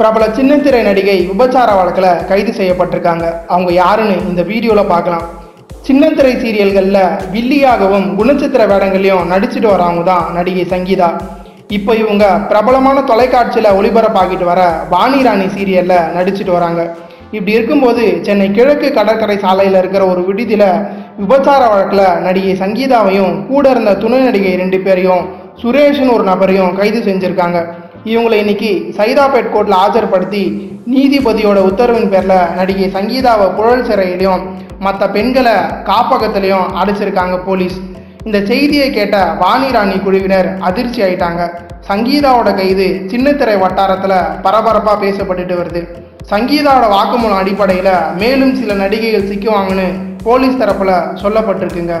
பிரபல சின்னத்திரை நடிகை விபச்சார வழக்கில் கைது செய்யப்பட்டிருக்காங்க. அவங்க யாருன்னு இந்த வீடியோவில் பார்க்கலாம். சின்னத்திரை சீரியல்களில் வில்லியாகவும் குணச்சித்திர வேடங்களையும் நடிச்சுட்டு வரவங்க தான் நடிகை சங்கீதா. இப்போ இவங்க பிரபலமான தொலைக்காட்சியில் ஒளிபரப்பாகிட்டு வர வாணி ராணி சீரியலில் நடிச்சுட்டு வராங்க. இப்படி இருக்கும்போது சென்னை கிழக்கு கடற்கரை சாலையில் இருக்கிற ஒரு விடுதியில் விபச்சார வழக்கில் நடிகை சங்கீதாவையும் கூட இருந்த துணை நடிகை ரெண்டு பேரையும் சுரேஷ்னு ஒரு நபரையும் கைது செஞ்சுருக்காங்க. இவங்களை இன்னைக்கு சைதாபேட் கோர்ட்டில் ஆஜர்படுத்தி நீதிபதியோட உத்தரவின் பேரில் நடிகை சங்கீதாவை புழல் சிறையிலையும் மற்ற பெண்களை காப்பகத்திலையும் அடைச்சிருக்காங்க போலீஸ். இந்த செய்தியை கேட்ட வாணி ராணி குழுவினர் அதிர்ச்சி ஆயிட்டாங்க. சங்கீதாவோட கைது சின்னத்திரை வட்டாரத்தில் பரபரப்பாக பேசப்பட்டுட்டு வருது. சங்கீதாவோட வாக்குமூலம் அடிப்படையில் மேலும் சில நடிகைகள் சிக்குவாங்கன்னு போலீஸ் தரப்பில் சொல்லப்பட்டிருக்குங்க.